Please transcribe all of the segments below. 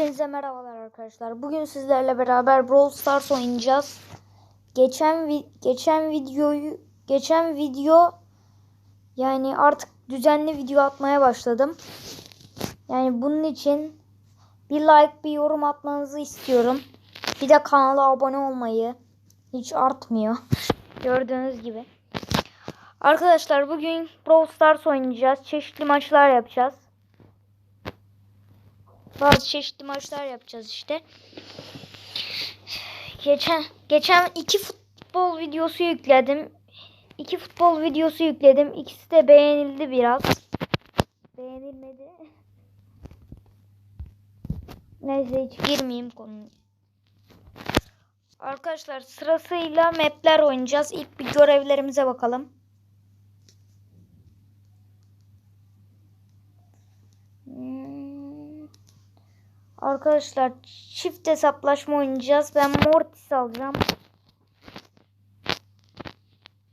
Hepinize merhabalar arkadaşlar. Bugün sizlerle beraber Brawl Stars oynayacağız. Geçen vi- geçen videoyu geçen video yani artık düzenli video atmaya başladım. Yani bunun için bir like, bir yorum atmanızı istiyorum. Bir de kanala abone olmayı hiç artmıyor. Gördüğünüz gibi. Arkadaşlar bugün Brawl Stars oynayacağız. Çeşitli maçlar yapacağız. Bazı çeşitli maçlar yapacağız işte. Geçen geçen iki futbol videosu yükledim. İki futbol videosu yükledim. İkisi de beğenildi biraz. Beğenilmedi. Neyse hiç girmeyeyim konuya. Arkadaşlar sırasıyla mapler oynayacağız. İlk bir görevlerimize bakalım. Hmm. Arkadaşlar çift hesaplaşma oynayacağız. Ben Mortis alacağım.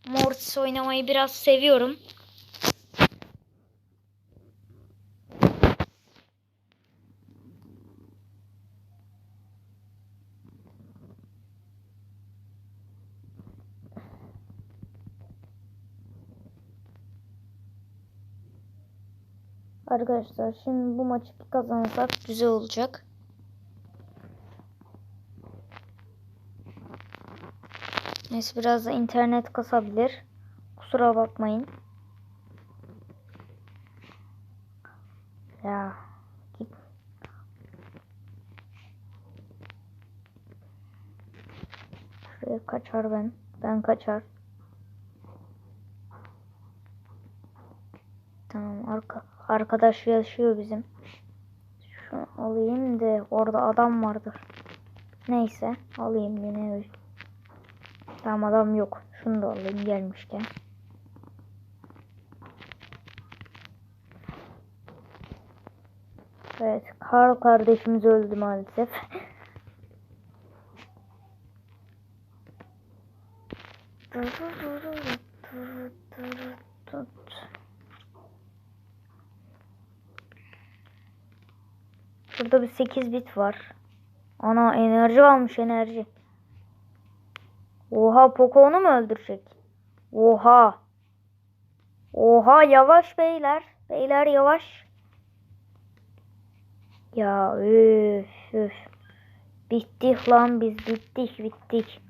Mortis oynamayı biraz seviyorum. Arkadaşlar şimdi bu maçı kazanırsak güzel olacak. Neyse biraz da internet kasabilir. Kusura bakmayın. Ya git. Şuraya kaçar ben. Ben kaçar. Tamam arka arkadaş yaşıyor bizim. Şunu alayım da orada adam vardır. Neyse alayım yine. Tamam adam yok. Şunu da alayım gelmişken. Evet Karl kardeşimiz öldü maalesef. Burada bir 8 bit var. Ana enerji almış enerji. Oha Poco onu mu öldürecek? Oha. Oha yavaş beyler. Beyler yavaş. Ya üf üf. Bittik lan biz bittik bittik.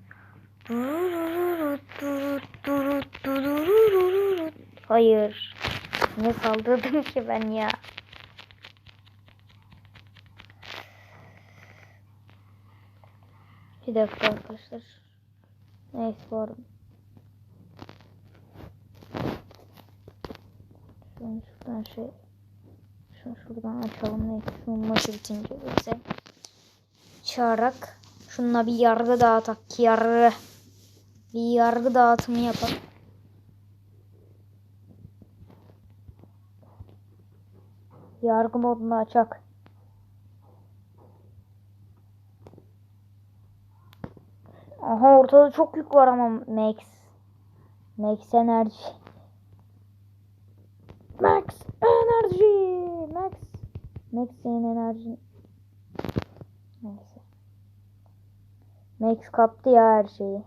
Hayır. Ne saldırdım ki ben ya? Bir dakika arkadaşlar. Neyse arada. Şunu şuradan şey şunu şuradan açalım neyse şu maçı bitince bize çağırak şununla bir yargı dağıtak yargı bir yargı dağıtımı yapalım. Yargı modunu açak. Aha ortada çok yük var ama Max. Max enerji. Max enerji. Max. Max senin enerjin. Neyse. Max kaptı ya her şeyi.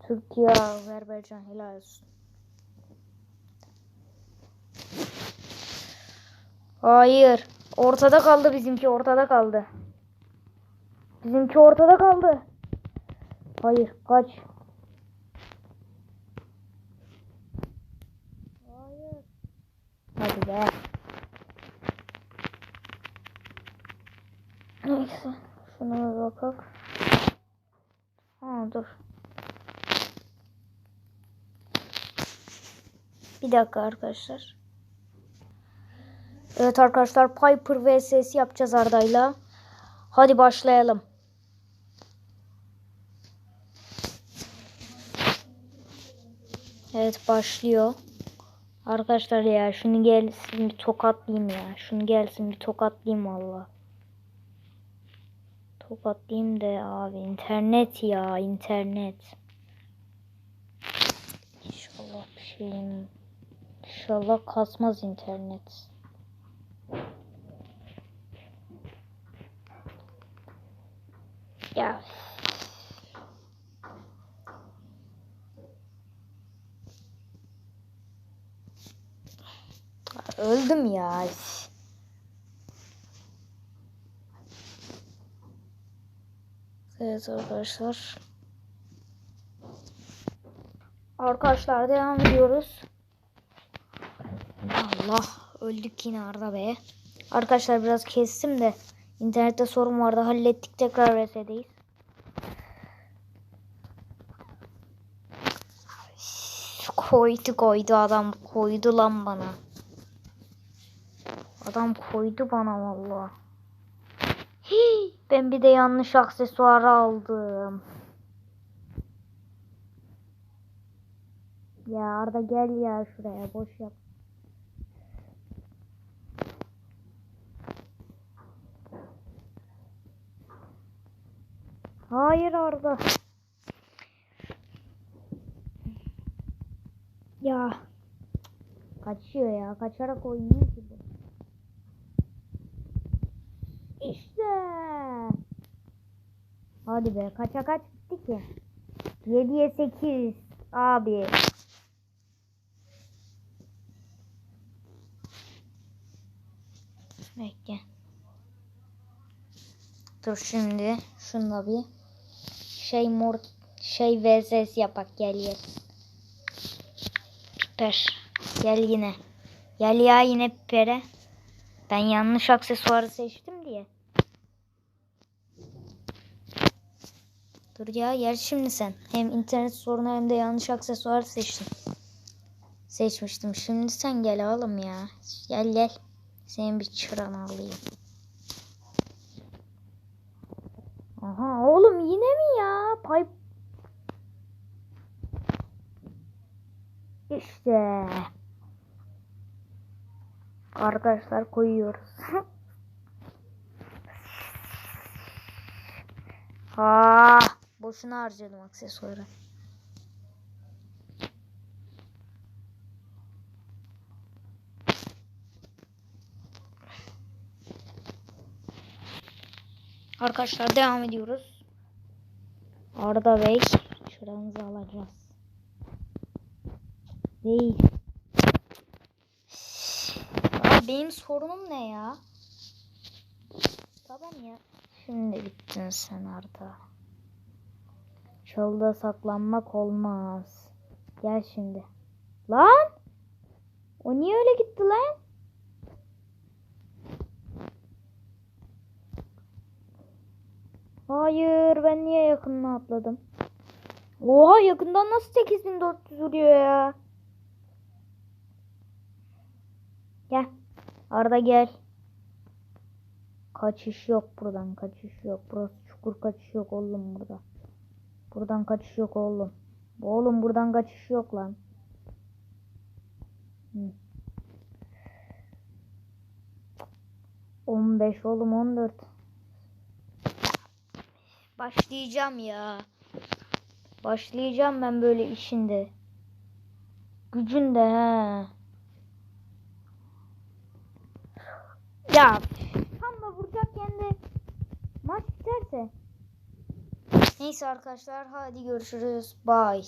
Türkiye, Azerbaycan helal olsun. Hayır. Ortada kaldı bizimki ortada kaldı. Bizimki ortada kaldı. Hayır kaç. Hayır. Hadi be. Neyse. Şuna bir bakalım. Ha dur. Bir dakika arkadaşlar. Evet arkadaşlar Piper vs yapacağız Arda'yla. Hadi başlayalım. Evet başlıyor. Arkadaşlar ya şunu gelsin bir tokatlayayım ya. Şunu gelsin bir tokatlayayım valla. Tokatlayayım de abi internet ya internet. İnşallah bir şeyim. İnşallah kasmaz internet. Ya Öldüm ya. Evet arkadaşlar. Arkadaşlar devam ediyoruz. Allah öldük yine Arda be. Arkadaşlar biraz kestim de internette sorun vardı hallettik tekrar resedeyiz. Koydu koydu adam koydu lan bana. Adam koydu bana valla. Ben bir de yanlış aksesuarı aldım. Ya Arda gel ya şuraya boş yap. Hayır Arda. Ya. Kaçıyor ya. Kaçarak oynuyor ki bu. İşte. Hadi be. Kaça kaç bitti ki? 7'ye 8. Abi. Bekle. Dur şimdi şunla bir şey mor şey vs yapak gel gel. Piper gel yine. Gel ya yine Piper'e. Ben yanlış aksesuarı seçtim diye. Dur ya gel şimdi sen. Hem internet sorunu hem de yanlış aksesuarı seçtin. Seçmiştim. Şimdi sen gel oğlum ya. Gel gel. Senin bir çıranı alayım. Aha oğlum yine mi ya? Pay İşte. Arkadaşlar koyuyoruz. ha, boşuna harcadım aksesuarı. Arkadaşlar devam ediyoruz. Arda Bey şuramızı alacağız. Değil. Abi benim sorunum ne ya? Tamam ya. Şimdi bittin sen Arda. Çalıda saklanmak olmaz. Gel şimdi. Lan! O niye öyle gitti lan? Hayır ben niye yakınına atladım? Oha yakından nasıl 8400 vuruyor ya? Gel. Arda gel. Kaçış yok buradan kaçış yok. Burası çukur kaçış yok oğlum burada. Buradan kaçış yok oğlum. Oğlum buradan kaçış yok lan. Hı. 15 oğlum 14. Başlayacağım ya. Başlayacağım ben böyle işinde. Gücün de he. Ya tam da vuracakken de maç biterse. Neyse arkadaşlar hadi görüşürüz. Bye.